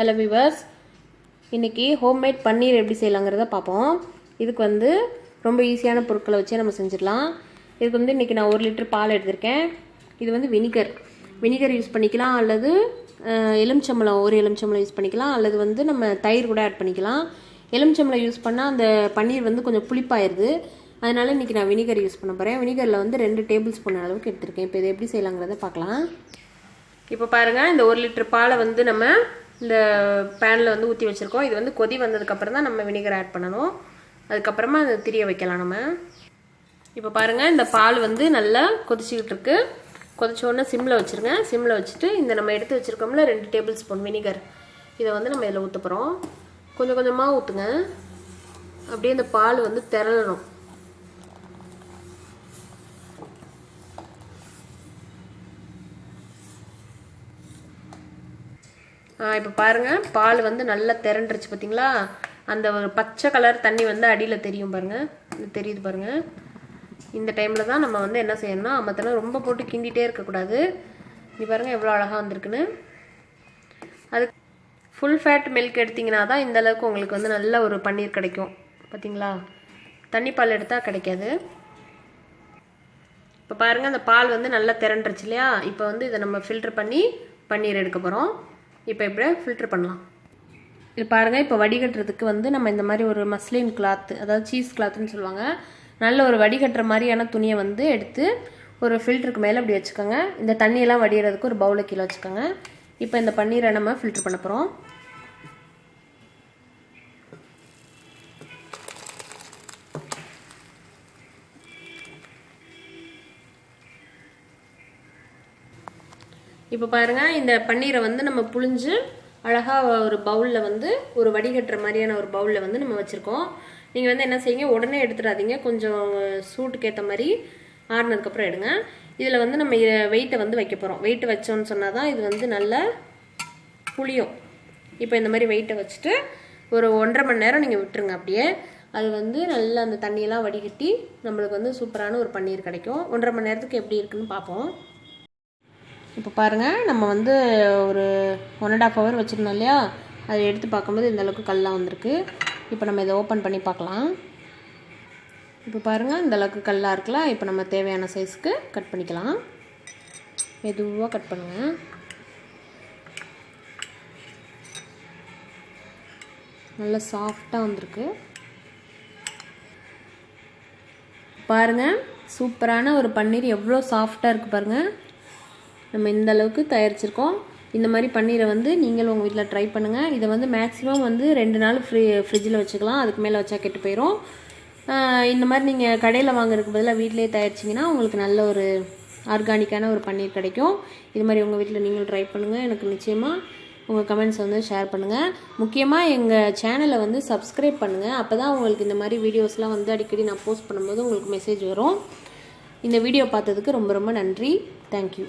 Hello viewers இன்றைக்கி homemade paneer எப்படி செய்யலாங்கிறத பார்ப்போம். இதுக்கு வந்து ரொம்ப ஈஸியான பொருட்களை வச்சே நம்ம செஞ்சிடலாம். இதுக்கு வந்து இன்றைக்கி நான் ஒரு லிட்டர் பால் எடுத்திருக்கேன். இது வந்து வினிகர் வினிகர் யூஸ் பண்ணிக்கலாம். அல்லது எலுமிச்சம்பளம் ஒரு எலுமிச்சம்பழம் யூஸ் பண்ணிக்கலாம். அல்லது வந்து நம்ம தயிர் கூட ஆட் பண்ணிக்கலாம். எலுமிச்சம்பளம் யூஸ் பண்ணால் அந்த பன்னீர் வந்து கொஞ்சம் புளிப்பாயிருது. அதனால் இன்றைக்கி நான் வினிகர் யூஸ் பண்ண போகிறேன் வினிகரில் வந்து ரெண்டு டேபிள் ஸ்பூன் அளவுக்கு எடுத்திருக்கேன். இப்போ இது எப்படி செய்யலாங்கிறத பார்க்கலாம். இப்போ பாருங்கள் இந்த ஒரு லிட்டர் பாலை வந்து நம்ம இந்த பேனில் வந்து ஊற்றி வச்சுருக்கோம். இது வந்து கொதி வந்ததுக்கப்புறம் தான் நம்ம வினிகர் ஆட் பண்ணணும். அதுக்கப்புறமா அதை திரிய வைக்கலாம் நம்ம. இப்போ பாருங்கள் இந்த பால் வந்து நல்லா கொதிச்சிக்கிட்டு இருக்கு. கொதிச்ச உடனே சிம்மில் வச்சுருங்க. சிம்மில் வச்சுட்டு இந்த நம்ம எடுத்து வச்சுருக்கோம்ல ரெண்டு டேபிள் ஸ்பூன் வினிகர் இதை வந்து நம்ம இதில் ஊற்ற போகிறோம் கொஞ்சம் கொஞ்சமாக ஊற்றுங்க அப்படியே இந்த பால் வந்து திரளணும். இப்போ பாருங்கள் பால் வந்து நல்லா திரண்டுருச்சு பார்த்தீங்களா அந்த ஒரு பச்சை கலர் தண்ணி வந்து அடியில் தெரியும் பாருங்கள் இது தெரியுது பாருங்கள் இந்த டைமில் தான் நம்ம வந்து என்ன செய்யணும்னா அம்மத்தெல்லாம் ரொம்ப போட்டு கிண்டிகிட்டே இருக்கக்கூடாது. நீ பாருங்கள் எவ்வளோ அழகாக வந்திருக்குன்னு. அது ஃபுல் ஃபேட் மில்க் எடுத்திங்கன்னா தான் இந்த அளவுக்கு உங்களுக்கு வந்து நல்ல ஒரு பன்னீர் கிடைக்கும். பார்த்தீங்களா தண்ணி பால் எடுத்தால் கிடைக்காது. இப்போ பாருங்கள் அந்த பால் வந்து நல்லா திரண்டுருச்சு இல்லையா? இப்போ வந்து இதை நம்ம ஃபில்ட்ரு பண்ணி பன்னீர் எடுக்க போகிறோம் இப்போ இப்படி ஃபில்டர் பண்ணலாம்? இது பாருங்கள் இப்போ வடிகட்டுறதுக்கு வந்து நம்ம இந்த மாதிரி ஒரு மஸ்லின் கிளாத்து அதாவது சீஸ் கிளாத்துன்னு சொல்லுவாங்க. நல்ல ஒரு வடிகட்டுற மாதிரியான துணியை வந்து எடுத்து ஒரு ஃபில்டருக்கு மேலே அப்படி வச்சுக்கோங்க. இந்த தண்ணியெல்லாம் வடிகிறதுக்கு ஒரு பவுலில் கீழே வச்சுக்கோங்க. இப்போ இந்த பன்னீரை நம்ம ஃபில்டர் பண்ண போகிறோம் இப்போ பாருங்கள் இந்த பன்னீரை வந்து நம்ம புழிஞ்சு அழகாக ஒரு பவுலில் வந்து ஒரு வடிகட்டுற மாதிரியான ஒரு பவுலில் வந்து நம்ம வச்சுருக்கோம். நீங்கள் வந்து என்ன செய்யுங்க உடனே எடுத்துடாதீங்க. கொஞ்சம் சூட்டுக்கு ஏற்ற மாதிரி ஆறுனதுக்கப்புறம் எடுங்க. இதில் வந்து நம்ம வெயிட்டை வந்து வைக்க போகிறோம் வெயிட் வச்சோன்னு சொன்னால் தான் இது வந்து நல்லா புளியும். இப்போ இந்த மாதிரி வெயிட்டை வச்சுட்டு ஒரு ஒன்றரை மணி நேரம் நீங்கள் விட்டுருங்க அப்படியே. அது வந்து நல்லா அந்த தண்ணியெல்லாம் வடிகட்டி நம்மளுக்கு வந்து சூப்பரான ஒரு பன்னீர் கிடைக்கும். ஒன்றரை மணி நேரத்துக்கு எப்படி இருக்குன்னு பார்ப்போம் இப்போ பாருங்கள் நம்ம வந்து ஒரு ஒன் அண்ட் ஆஃப் ஹவர் வச்சுருந்தோம் இல்லையா? அதை எடுத்து பார்க்கும்போது இந்த அளவுக்கு கல்லாம் வந்திருக்கு. இப்போ நம்ம இதை ஓப்பன் பண்ணி பார்க்கலாம். இப்போ பாருங்கள் இந்தளவுக்கு கல்லாக இருக்குல்ல? இப்போ நம்ம தேவையான சைஸ்க்கு கட் பண்ணிக்கலாம். மெதுவாக கட் பண்ணுங்கள் நல்லா சாஃப்டாக வந்திருக்கு. பாருங்கள் சூப்பரான ஒரு பன்னீர் எவ்வளோ சாஃப்டாக இருக்குது பாருங்கள் நம்ம இந்த அளவுக்கு தயாரிச்சிருக்கோம். இந்த மாதிரி பன்னீரை வந்து நீங்களும் உங்கள் வீட்டில் ட்ரை பண்ணுங்கள் இதை வந்து மேக்ஸிமம் வந்து ரெண்டு நாள் ஃப்ரீ ஃப்ரிட்ஜில் வச்சுக்கலாம். அதுக்கு மேலே வச்சா கெட்டு போயிடும் இந்த மாதிரி நீங்கள் கடையில் வாங்குறதுக்கு பதிலாக வீட்டிலே தயாரிச்சிங்கன்னா உங்களுக்கு நல்ல ஒரு ஆர்கானிக்கான ஒரு பன்னீர் கிடைக்கும். இது மாதிரி உங்கள் வீட்டில் நீங்களும் ட்ரை பண்ணுங்கள் எனக்கு நிச்சயமாக உங்கள் கமெண்ட்ஸ் வந்து ஷேர் பண்ணுங்கள் முக்கியமாக எங்கள் சேனலை வந்து சப்ஸ்கிரைப் பண்ணுங்கள் அப்போ தான் உங்களுக்கு இந்த மாதிரி வீடியோஸ்லாம் வந்து அடிக்கடி நான் போஸ்ட் பண்ணும்போது உங்களுக்கு மெசேஜ் வரும். இந்த வீடியோ பார்த்ததுக்கு ரொம்ப ரொம்ப நன்றி. தேங்க்யூ